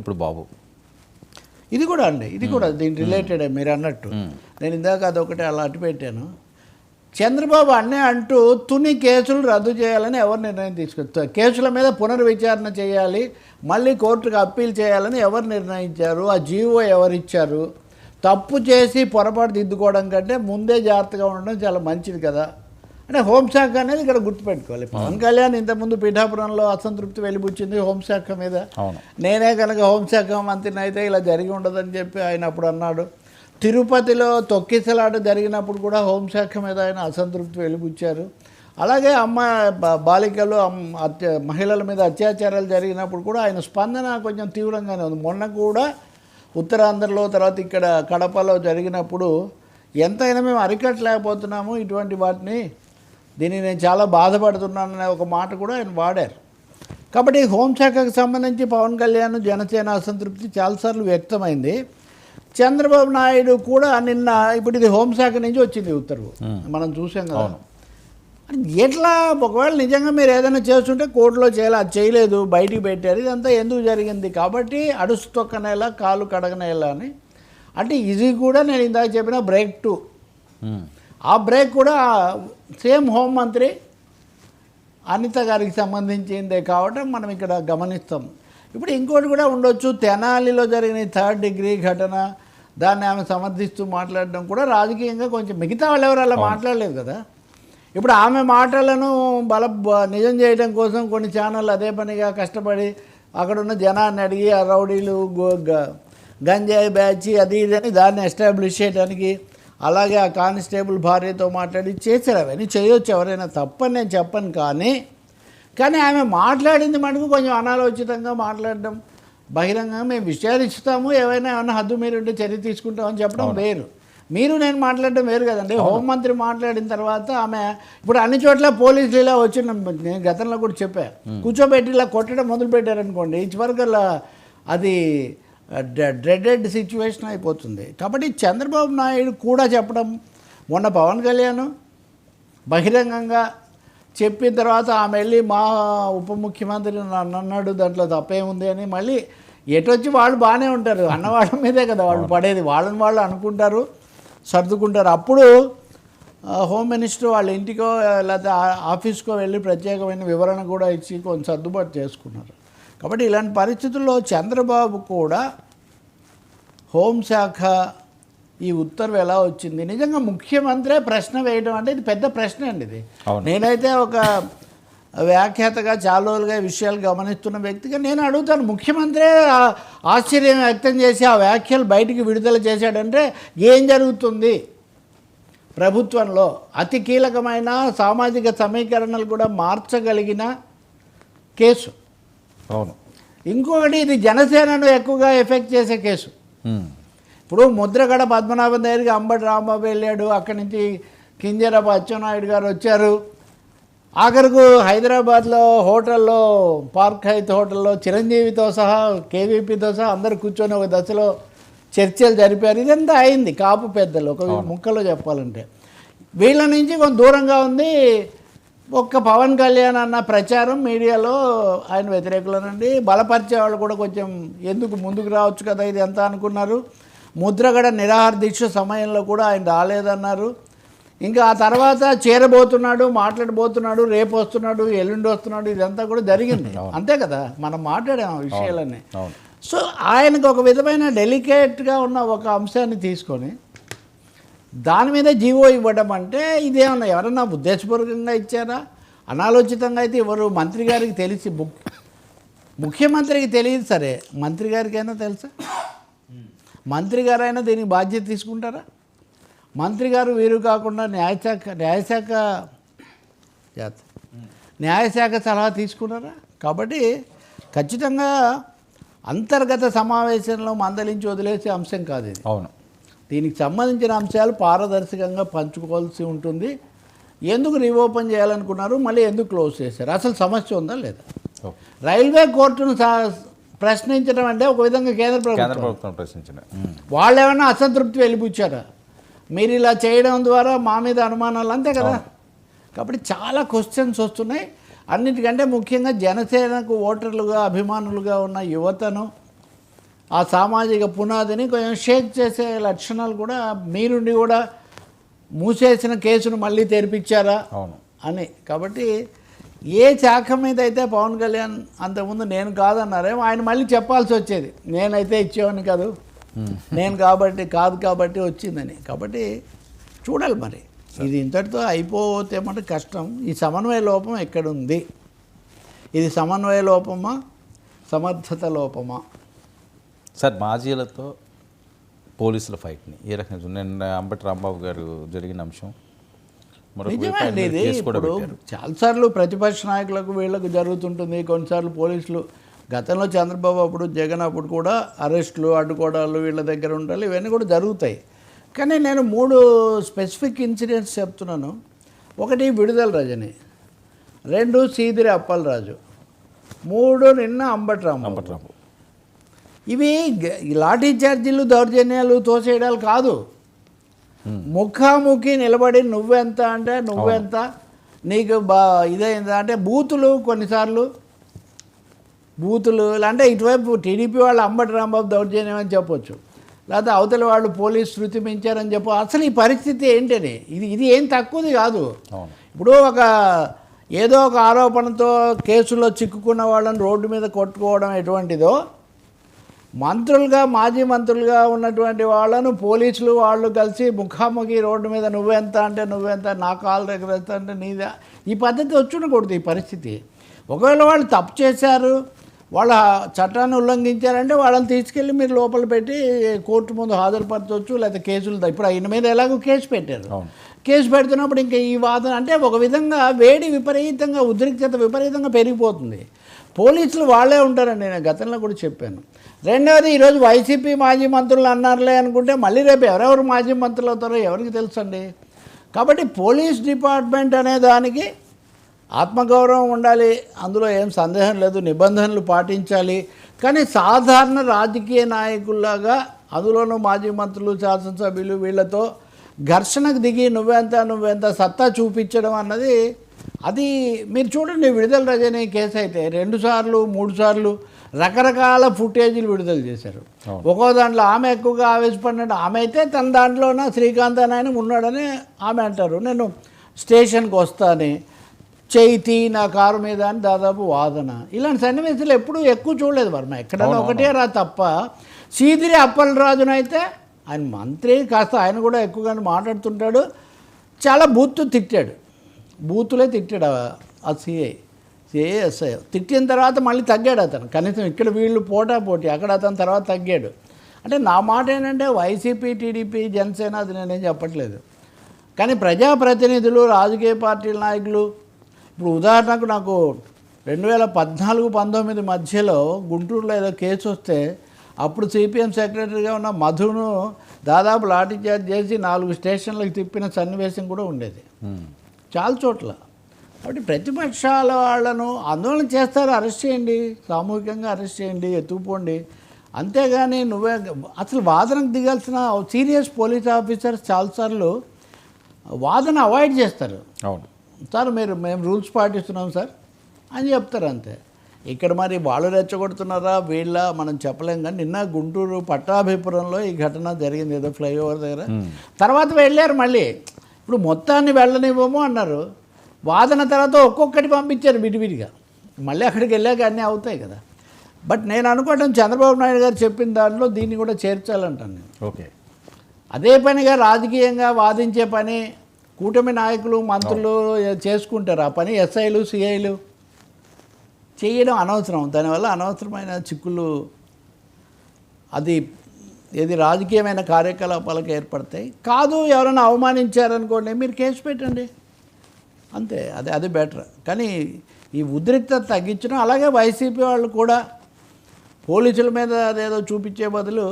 ఇప్పుడు బాబు. ఇది కూడా అండి ఇది కూడా దీని రిలేటెడ్ మీరు అన్నట్టు. నేను ఇందాక అదొకటి అలా అటు పెట్టాను. చంద్రబాబు అన్నే అంటూ తుని కేసులు రద్దు చేయాలని ఎవరు నిర్ణయం తీసుకొచ్చారు? కేసుల మీద పునర్విచారణ చేయాలి మళ్ళీ కోర్టుకు అప్పీల్ చేయాలని ఎవరు నిర్ణయించారు? ఆ జీవో ఎవరు ఇచ్చారు తప్పు చేసి పొరపాటు దిద్దుకోవడం కంటే ముందే జాగ్రత్తగా ఉండడం చాలా మంచిది కదా. అంటే హోంశాఖ అనేది ఇక్కడ గుర్తుపెట్టుకోవాలి. పవన్ కళ్యాణ్ ఇంతకుముందు పీఠాపురంలో అసంతృప్తి వెలిబుచ్చింది హోంశాఖ మీద. నేనే కనుక హోంశాఖ మంత్రిని అయితే ఇలా జరిగి ఉండదని చెప్పి ఆయన అప్పుడు అన్నాడు. తిరుపతిలో తొక్కిసలాట జరిగినప్పుడు కూడా హోంశాఖ మీద ఆయన అసంతృప్తి వెలిబుచ్చారు. అలాగే అమ్మ బాలికలు అత్య మహిళల మీద అత్యాచారాలు జరిగినప్పుడు కూడా ఆయన స్పందన కొంచెం తీవ్రంగానే ఉంది. మొన్న కూడా ఉత్తరాంధ్రలో తర్వాత ఇక్కడ కడపలో జరిగినప్పుడు ఎంతైనా మేము అరికట్టలేకపోతున్నాము ఇటువంటి వాటిని దీన్ని నేను చాలా బాధపడుతున్నాననే ఒక మాట కూడా ఆయన వాడారు. కాబట్టి హోంశాఖకు సంబంధించి పవన్ కళ్యాణ్ జనసేన అసంతృప్తి చాలాసార్లు వ్యక్తమైంది. చంద్రబాబు నాయుడు కూడా నిన్న ఇప్పుడు ఇది హోంశాఖ నుంచి వచ్చింది ఉత్తర్వు. మనం చూసాం కదా. ఎట్లా ఒకవేళ నిజంగా మీరు ఏదైనా చేస్తుంటే కోర్టులో చేయాలి అది చేయలేదు బయటికి పెట్టారు ఇదంతా ఎందుకు జరిగింది? కాబట్టి అడుసు తొక్కనేలా కాలు కడగనేలా అని. అంటే ఇది కూడా నేను ఇందాక చెప్పిన బ్రేక్ టూ. ఆ బ్రేక్ కూడా సేమ్ హోం మంత్రి అనిత గారికి సంబంధించిందే కావటం మనం ఇక్కడ గమనిస్తాం. ఇప్పుడు ఇంకోటి కూడా ఉండొచ్చు. తెనాలిలో జరిగిన థర్డ్ డిగ్రీ ఘటన దాన్ని ఆమె సమర్థిస్తూ మాట్లాడడం కూడా రాజకీయంగా కొంచెం మిగతా వాళ్ళు ఎవరు అలా మాట్లాడలేదు కదా. ఇప్పుడు ఆమె మాటలను బల బ- నిజం చేయడం కోసం కొన్ని ఛానళ్ళు అదే పనిగా కష్టపడి అక్కడ ఉన్న జనాన్ని అడిగి ఆ రౌడీలు గంజాయి బ్యాచ్ అది ఇది అని దాన్ని ఎస్టాబ్లిష్ చేయడానికి అలాగే ఆ కానిస్టేబుల్ భార్యతో మాట్లాడి చేశారు అవన్నీ చేయొచ్చు ఎవరైనా తప్పని నేను చెప్పను కానీ కానీ ఆమె మాట్లాడింది మటుకు కొంచెం అనాలోచితంగా మాట్లాడడం బహిరంగంగా మేము విచారిస్తాము ఏవైనా ఏమైనా హద్దు మీరు ఉంటే చర్య తీసుకుంటామని చెప్పడం వేరు. మీరు నేను మాట్లాడడం వేరు కదండి. హోంమంత్రి మాట్లాడిన తర్వాత ఆమె ఇప్పుడు అన్ని చోట్ల పోలీసులు ఇలా వచ్చిన నేను గతంలో కూడా చెప్పా. కూర్చోబెట్టి ఇలా కొట్టడం మొదలు పెట్టారనుకోండి అలా అది డ్రెడెడ్ సిచ్యువేషన్ అయిపోతుంది. కాబట్టి చంద్రబాబు నాయుడు కూడా చెప్పడం మొన్న పవన్ కళ్యాణ్ బహిరంగంగా చెప్పిన తర్వాత ఆమె వెళ్ళి మా ఉప ముఖ్యమంత్రి నన్ను అన్నాడు దాంట్లో తప్పేముంది అని మళ్ళీ ఎటొచ్చి వాళ్ళు బాగానే ఉంటారు. అన్నవాళ్ళ మీదే కదా వాళ్ళు పడేది. వాళ్ళని వాళ్ళు అనుకుంటారు సర్దుకుంటారు. అప్పుడు హోమ్ మినిస్టర్ వాళ్ళ ఇంటికో లేకపోతే ఆఫీస్కో వెళ్ళి ప్రత్యేకమైన వివరణ కూడా ఇచ్చి కొంచెం సర్దుబాటు చేసుకున్నారు. కాబట్టి ఇలాంటి పరిస్థితుల్లో చంద్రబాబు కూడా హోంశాఖ ఈ ఉత్తర్వు ఎలా వచ్చింది? నిజంగా ముఖ్యమంత్రే ప్రశ్న వేయడం అంటే ఇది పెద్ద ప్రశ్న అండి ఇది. నేనైతే ఒక వ్యాఖ్యాతగా చాలా రోజులుగా విషయాలు గమనిస్తున్న వ్యక్తిగా నేను అడుగుతాను ముఖ్యమంత్రే ఆశ్చర్యం వ్యక్తం చేసి ఆ వ్యాఖ్యలు బయటికి విడుదల చేశాడంటే ఏం జరుగుతుంది? ప్రభుత్వంలో అతి కీలకమైన సామాజిక సమీకరణలు కూడా మార్చగలిగిన కేసు. అవును. ఇంకొకటి ఇది జనసేనను ఎక్కువగా ఎఫెక్ట్ చేసే కేసు. ఇప్పుడు ముద్రగడ పద్మనాభం దగ్గరికి అంబటి రాంబాబు వెళ్ళాడు అక్కడి నుంచి కింజరాపు అచ్చెన్నాయుడు గారు వచ్చారు. ఆఖరుకు హైదరాబాద్లో హోటల్లో పార్క్ హైత్ హోటల్లో చిరంజీవితో సహా కేవీపీతో సహా అందరు కూర్చొని ఒక దశలో చర్చలు జరిపారు. ఇదంతా అయింది కాపు పెద్దలు. ఒక ముక్కలో చెప్పాలంటే. వీళ్ళ నుంచి కొంత దూరంగా ఉంది ఒక్క పవన్ కళ్యాణ్ అన్న ప్రచారం మీడియాలో ఆయన వ్యతిరేకులనండి. బలపరిచే వాళ్ళు కూడా కొంచెం ఎందుకు ముందుకు రావచ్చు కదా ఇది ఎంత అనుకున్నారు. ముద్రగడ నిరాహార దీక్ష సమయంలో కూడా ఆయన రాలేదన్నారు. ఇంకా ఆ తర్వాత చేరబోతున్నాడు మాట్లాడబోతున్నాడు రేపు వస్తున్నాడు ఎల్లుండి వస్తున్నాడు ఇదంతా కూడా జరిగింది. అంతే కదా? మనం మాట్లాడాం ఆ విషయాలన్నీ. సో ఆయనకు ఒక విధమైన డెలికేట్గా ఉన్న ఒక అంశాన్ని తీసుకొని దాని మీద జీవో ఇవ్వడం అంటే ఇదేమన్నా ఎవరన్నా ఉద్దేశపూర్వకంగా ఇచ్చారా? అనాలోచితంగా అయితే ఎవరు మంత్రి గారికి తెలిసి ముఖ్య ముఖ్యమంత్రికి తెలియదు సరే. మంత్రి గారికైనా తెలుసా? మంత్రి గారైనా దీనికి బాధ్యత తీసుకుంటారా? మంత్రి గారు వీరు కాకుండా న్యాయశాఖ న్యాయశాఖ జాత న్యాయశాఖ సలహా తీసుకున్నారా? కాబట్టి ఖచ్చితంగా అంతర్గత సమావేశంలో మందలించి వదిలేసే అంశం కాదు ఇది. అవును. దీనికి సంబంధించిన అంశాలు పారదర్శకంగా పంచుకోవాల్సి ఉంటుంది. ఎందుకు రీఓపెన్ చేయాలనుకున్నారు? మళ్ళీ ఎందుకు క్లోజ్ చేశారు? అసలు సమస్య ఉందా లేదా. రైల్వే కోర్టును ప్రశ్నించడం అంటే ఒక విధంగా కేంద్ర ప్రభుత్వం. ప్రశ్నించిన. వాళ్ళు ఏమైనా అసంతృప్తి వెలిపుచ్చారా మీరు ఇలా చేయడం ద్వారా మా మీద అనుమానాలు అంతే కదా? కాబట్టి చాలా క్వశ్చన్స్ వస్తున్నాయి. అన్నిటికంటే ముఖ్యంగా జనసేనకు ఓటర్లుగా అభిమానులుగా ఉన్న యువతను ఆ సామాజిక పునాదిని కొంచెం షేక్ చేసే లక్షణాలు కూడా మీరుండి కూడా మూసేసిన కేసును మళ్ళీ తెరిపించారా? అవును. అని. కాబట్టి ఏ శాఖ మీద అయితే పవన్ కళ్యాణ్ అంతకుముందు నేను కాదన్నారేమో ఆయన మళ్ళీ చెప్పాల్సి వచ్చేది. నేనైతే ఇచ్చేవాడిని కాదు. నేను కాబట్టి కాదు కాబట్టి వచ్చిందని. కాబట్టి చూడాలి మరి. ఇది ఇంతటితో అయిపోతే మటు కష్టం. ఈ సమన్వయ లోపం ఎక్కడుంది? ఇది సమన్వయ లోపమా? సమర్థత లోపమా? సార్ మాజీలతో పోలీసుల ఫైట్ని ఏ రకంగా నిన్న అంబటి రాంబాబు గారు జరిగిన అంశం. ఇది. ఇప్పుడు చాలాసార్లు ప్రతిపక్ష నాయకులకు వీళ్ళకు జరుగుతుంటుంది. కొన్నిసార్లు పోలీసులు గతంలో చంద్రబాబు అప్పుడు జగన్ అప్పుడు కూడా అరెస్టులు అడ్డుకోవడాలు వీళ్ళ దగ్గర ఉండాలి. ఇవన్నీ కూడా జరుగుతాయి. కానీ నేను మూడు స్పెసిఫిక్ ఇన్సిడెంట్స్ చెప్తున్నాను. ఒకటి విడుదల రజని రెండు సీదిరి అప్పలరాజు మూడు నిన్న అంబటి రాంబాబు. అంబటి రాంబాబు. ఇవి లాఠీ చార్జీలు దౌర్జన్యాలు తోసేయడాలు కాదు. ముఖాముఖి నిలబడి నువ్వెంత అంటే నువ్వెంత నీకు బా ఇదైందా అంటే బూతులు కొన్నిసార్లు. బూతులు అంటే ఇటువైపు టీడీపీ వాళ్ళు అంబటి రాంబాబు దౌర్జన్యం అని చెప్పొచ్చు. లేకపోతే అవతల వాళ్ళు పోలీస్ శృతి మించారని చెప్పు అసలు ఈ పరిస్థితి ఏంటని? ఇది ఇది ఏం తక్కువది కాదు. ఇప్పుడు ఒక ఏదో ఒక ఆరోపణతో కేసులో చిక్కుకున్న వాళ్ళని రోడ్డు మీద కొట్టుకోవడం ఎటువంటిదో మంత్రులుగా మాజీ మంత్రులుగా ఉన్నటువంటి వాళ్ళను పోలీసులు వాళ్ళు కలిసి ముఖాముఖి రోడ్డు మీద నువ్వెంత అంటే నువ్వెంత నా కాలు దగ్గర ఎంత అంటే నీదా. ఈ పద్ధతి వచ్చుండకూడదు ఈ పరిస్థితి. ఒకవేళ వాళ్ళు తప్పు చేశారు వాళ్ళ చట్టాన్ని ఉల్లంఘించారంటే వాళ్ళని తీసుకెళ్ళి మీరు లోపల పెట్టి కోర్టు ముందు హాజరుపరచవచ్చు లేకపోతే కేసులు ఇప్పుడు ఆయన మీద ఎలాగో కేసు పెట్టారు. కేసు పెడుతున్నప్పుడు ఇంకా ఈ వాదన అంటే ఒక విధంగా వేడి విపరీతంగా ఉద్రిక్తత విపరీతంగా పెరిగిపోతుంది. పోలీసులు వాళ్ళే ఉంటారని నేను గతంలో కూడా చెప్పాను. రెండవది ఈరోజు వైసీపీ మాజీ మంత్రులు అన్నారులే అనుకుంటే మళ్ళీ రేపు ఎవరెవరు మాజీ మంత్రులు అవుతారో ఎవరికి తెలుసండి? కాబట్టి పోలీస్ డిపార్ట్మెంట్ అనే దానికి ఆత్మగౌరవం ఉండాలి. అందులో ఏం సందేహం లేదు. నిబంధనలు పాటించాలి. కానీ సాధారణ రాజకీయ నాయకుల్లాగా అందులోనూ మాజీ మంత్రులు శాసనసభ్యులు వీళ్ళతో ఘర్షణకు దిగి నువ్వెంత నువ్వెంత సత్తా చూపించడం అన్నది అది మీరు చూడండి విడుదల రజనీ కేసు అయితే రెండు సార్లు మూడు సార్లు రకరకాల ఫుటేజీలు విడుదల చేశారు. ఒక్కో దాంట్లో ఆమె ఎక్కువగా ఆవేశపడినట్టు ఆమె అయితే తన దాంట్లోన శ్రీకాంత్ అని ఆయన ఉన్నాడని ఆమె అంటారు. నేను స్టేషన్కి వస్తాను చేతి నా కారు మీద అని దాదాపు వాదన. ఇలాంటి సన్నివేశాలు ఎప్పుడూ ఎక్కువ చూడలేదు వర్మ. ఎక్కడైనా ఒకటే రా తప్ప సీదిరి అప్పలరాజును అయితే ఆయన మంత్రి కాస్త ఆయన కూడా ఎక్కువగా మాట్లాడుతుంటాడు చాలా బూత్ తిట్టాడు. బూతులే తిట్టాడు ఆ- సిఐ సిఐ ఎస్ఐ తిట్టిన తర్వాత మళ్ళీ తగ్గాడు అతను. కనీసం ఇక్కడ వీళ్ళు పోటా పోటీ అక్కడ అతను తర్వాత తగ్గాడు. అంటే నా మాట ఏంటంటే వైసీపీ టీడీపీ జనసేన అది నేనేం చెప్పట్లేదు. కానీ ప్రజాప్రతినిధులు రాజకీయ పార్టీల నాయకులు ఇప్పుడు ఉదాహరణకు నాకు రెండు వేల పద్నాలుగు పంతొమ్మిది మధ్యలో గుంటూరులో ఏదో కేసు వస్తే అప్పుడు సిపిఎం సెక్రటరీగా ఉన్న మధును దాదాపు లాఠీ చార్జ్ చేసి నాలుగు స్టేషన్లకు తిప్పిన సన్నివేశం కూడా ఉండేది. చాలా చోట్ల. కాబట్టి ప్రతిపక్షాల వాళ్ళను ఆందోళన చేస్తారు అరెస్ట్ చేయండి సామూహికంగా అరెస్ట్ చేయండి ఎత్తుకుపోండి. అంతేగాని నువ్వే అసలు వాదనకు దిగాల్సిన సీరియస్ పోలీస్ ఆఫీసర్స్ చాలాసార్లు వాదన అవాయిడ్ చేస్తారు. అవును. సార్ మీరు మేము రూల్స్ పాటిస్తున్నాం సార్ అని చెప్తారు అంతే. ఇక్కడ మరి వాళ్ళు రెచ్చగొడుతున్నారా వీళ్ళ మనం చెప్పలేం కానీ నిన్న గుంటూరు పట్టాభిపురంలో ఈ ఘటన జరిగింది ఏదో ఫ్లైఓవర్ దగ్గర. తర్వాత వెళ్ళారు మళ్ళీ. ఇప్పుడు మొత్తాన్ని వెళ్ళనివ్వము అన్నారు. వాదన తర్వాత ఒక్కొక్కటి పంపించారు విడివిడిగా. మళ్ళీ అక్కడికి వెళ్ళాక అన్నీ అవుతాయి కదా. బట్ నేను అనుకోవడం చంద్రబాబు నాయుడు గారు చెప్పిన దాంట్లో దీన్ని కూడా చేర్చాలంటాను నేను. ఓకే. అదే పనిగా రాజకీయంగా వాదించే పని కూటమి నాయకులు మంత్రులు చేసుకుంటారు. ఆ పని ఎస్ఐలు సిఐలు చేయడం అనవసరం. దానివల్ల అనవసరమైన చిక్కులు అది ఏది రాజకీయమైన కార్యకలాపాలకు ఏర్పడతాయి. కాదు ఎవరైనా అవమానించారనుకోండి మీరు కేసు పెట్టండి. అంతే అదే అది బెటర్. కానీ ఈ ఉద్రిక్తత తగ్గించడం అలాగే వైసీపీ వాళ్ళు కూడా పోలీసుల మీద అదేదో చూపించే బదులు